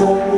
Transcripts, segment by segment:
mais um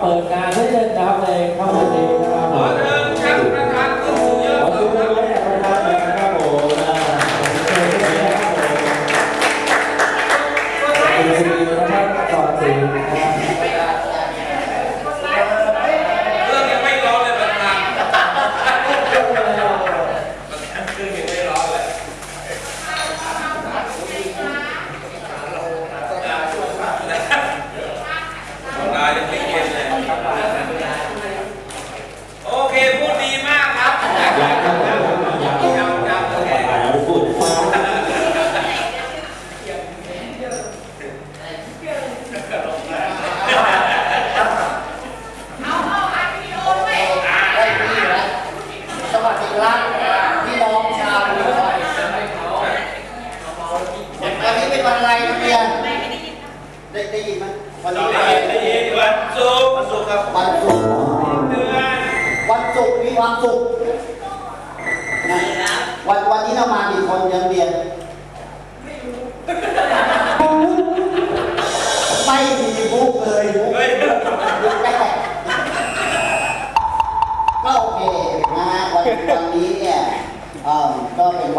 เปิดงานให้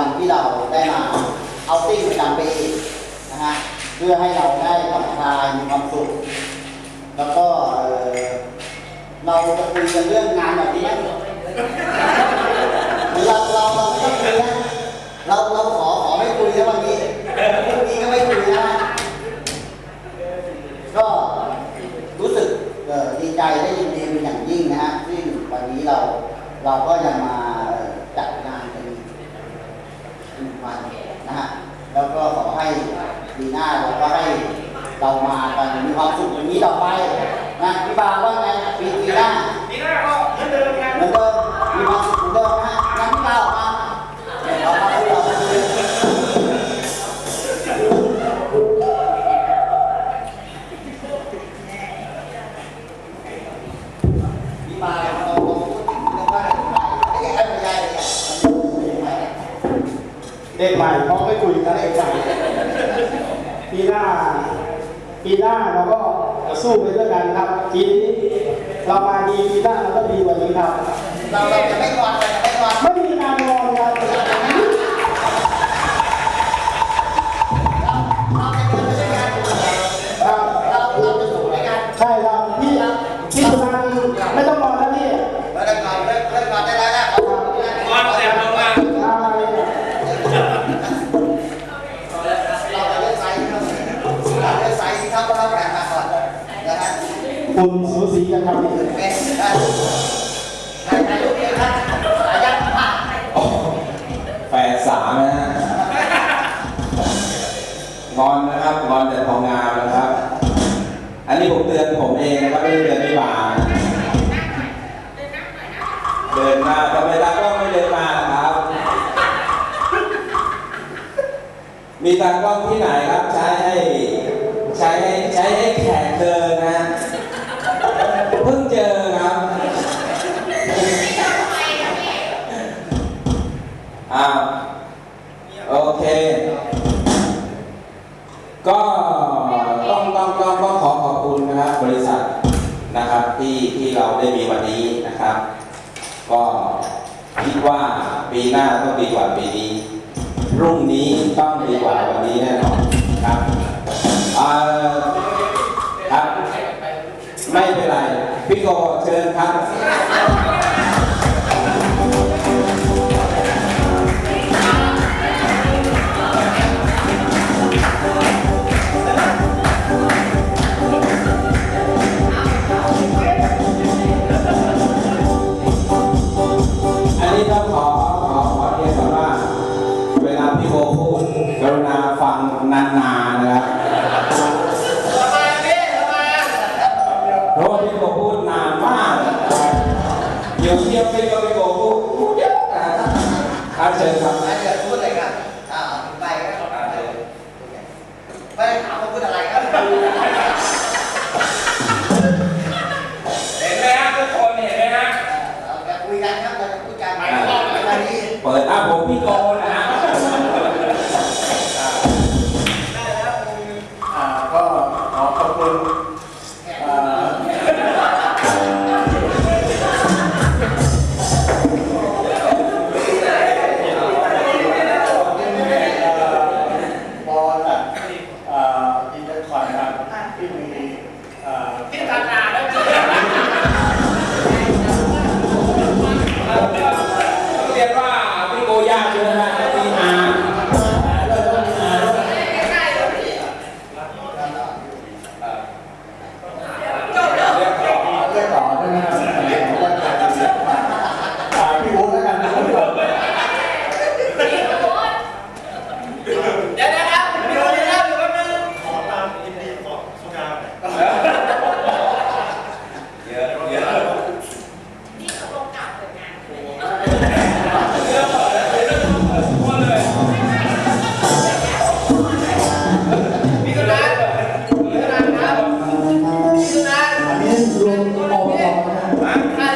วันที่เราได้มาเอาติ้งประจำปีนะฮะเพื่อให้เราได้ผ่อนคลายมีความสุขแล้วก็เราจะคุยกันเรื่องงานแบบนี้เราเราเราไม่ต้องคุยนะเราเราขอขอไม่คุยนะวันนี้พรุ่งนี้ก็ไม่คุยนะก็รู้สึกดีใจและยินดีเป็นอย่างยิ่งนะฮะที่วันนี้เราเราก็ยังมาเอ่อจัดงานกันอีกห นึ่งวันนะฮะแล้วก็ขอให้ปีหน้าเราก็ให้เรามากันมีความสุขอย่างนี้ต่อไปนะพี่บางว่าไงปีปีหน้าปีหน้าก็เหมือนเดิมครับเหมือนเดิมมีความสุขเหมือนเดิมนะฮะงั้นพี่บางออกมาเรา เป็นยังไงเด็กใหม่เขาไม่คุยกันเด็กใหม่ปีหน้าปีหน้าเราก็จะสู้ไปด้วยกันครับปีนี้เรามาดีปีหน้าเราก็ดีกว่านี้ครับ เราเราจะไม่งอนกันไม่งอนไม่มีการ คุณสูสีกันครับพี่เป็นได้ถ่ายถ่ายรูปเองครับอยัดผ้าแปดสามนะฮะงอนนะครับงอนแต่ทองงามนะครับ อันนี้ผมเตือนผมเองนะครับไม่ได้เตือนพี่บานเดินมาทำไมตากล้องไม่เดินมาครับ มีตากล้องที่ไหนครับใช้ให้ พี่โกเชิญครับ ดี๋ยวเทียบไปก็ไปบอกกูเยอะนะอาเชิญครับ ถูกไหม